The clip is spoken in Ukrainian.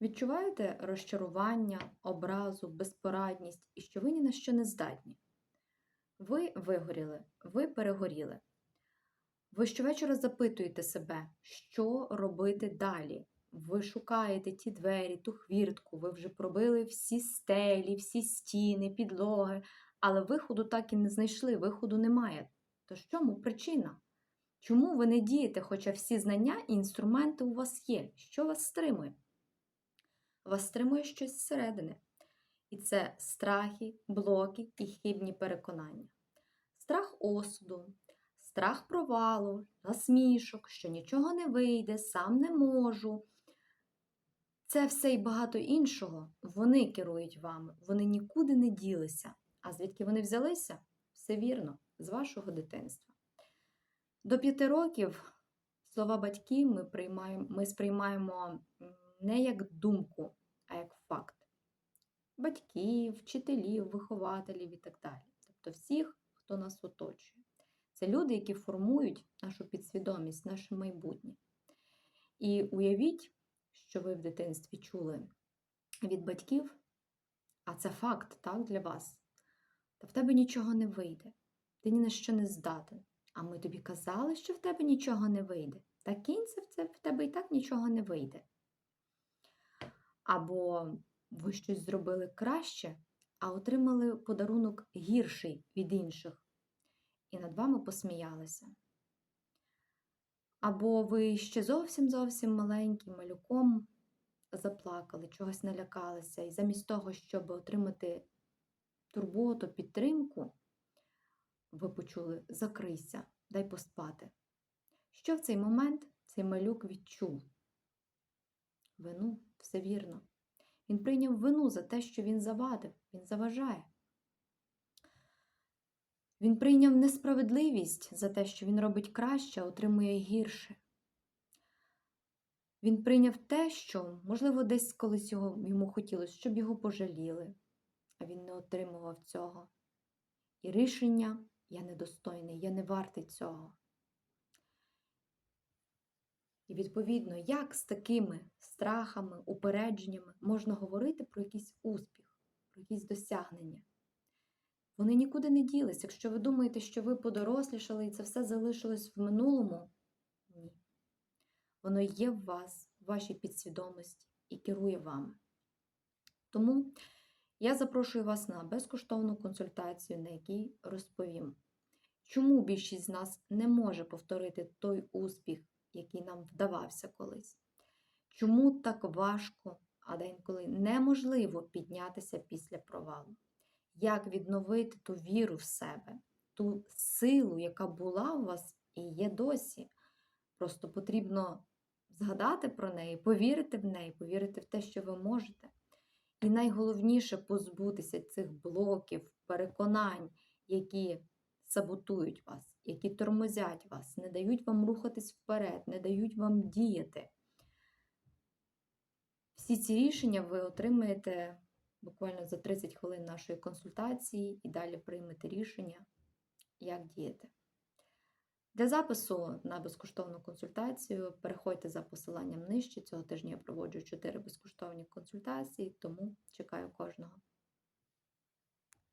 Відчуваєте розчарування, образу, безпорадність і що ви ні на що не здатні. Ви вигоріли, ви перегоріли. Ви щовечора запитуєте себе, що робити далі. Ви шукаєте ті двері, ту хвіртку, ви вже пробили всі стелі, всі стіни, підлоги, але виходу так і не знайшли, виходу немає. То в чому причина? Чому ви не дієте, хоча всі знання і інструменти у вас є? Що вас стримує? Вас стримує щось зсередини. І це страхи, блоки і хибні переконання. Страх осуду, страх провалу, насмішок, що нічого не вийде, сам не можу. Це все і багато іншого вони керують вами, вони нікуди не ділися. А звідки вони взялися? Все вірно, з вашого дитинства. До п'яти років слова батьків ми, приймаємо, ми сприймаємо не як думку, а як факт. Батьків, вчителів, вихователів і так далі. Тобто всіх, хто нас оточує. Це люди, які формують нашу підсвідомість, наше майбутнє. І уявіть, що ви в дитинстві чули від батьків, а це факт так, для вас. Та в тебе нічого не вийде, ти ні на що не здатен. А ми тобі казали, що в тебе нічого не вийде. Та кінця в, це, в тебе і так нічого не вийде. Або ви щось зробили краще, а отримали подарунок гірший від інших, і над вами посміялися. Або ви ще зовсім зовсім маленьким малюком заплакали, чогось налякалися, і замість того, щоб отримати турботу, підтримку, ви почули закрийся, дай поспати. Що в цей момент цей малюк відчув? Вину, все вірно. Він прийняв вину за те, що він завадив, він заважає. Він прийняв несправедливість за те, що він робить краще, а отримує гірше. Він прийняв те, що, можливо, десь колись його, йому хотілося, щоб його пожаліли, а він не отримував цього. І рішення я недостойний, я не вартий цього. І, відповідно, як з такими страхами, упередженнями можна говорити про якийсь успіх, про якісь досягнення? Вони нікуди не ділись. Якщо ви думаєте, що ви подорослішали і це все залишилось в минулому, ні. Воно є в вас, в вашій підсвідомості і керує вами. Тому я запрошую вас на безкоштовну консультацію, на якій розповім, чому більшість з нас не може повторити той успіх, який нам вдавався колись. Чому так важко, а деколи неможливо піднятися після провалу? Як відновити ту віру в себе, ту силу, яка була у вас і є досі. Просто потрібно згадати про неї, повірити в неї, повірити в те, що ви можете. І найголовніше позбутися цих блоків, переконань, які саботують вас, які тормозять вас, не дають вам рухатись вперед, не дають вам діяти. Всі ці рішення ви отримаєте буквально за 30 хвилин нашої консультації і далі приймете рішення, як діяти. Для запису на безкоштовну консультацію переходьте за посиланням нижче. Цього тижня я проводжу 4 безкоштовні консультації, тому чекаю кожного.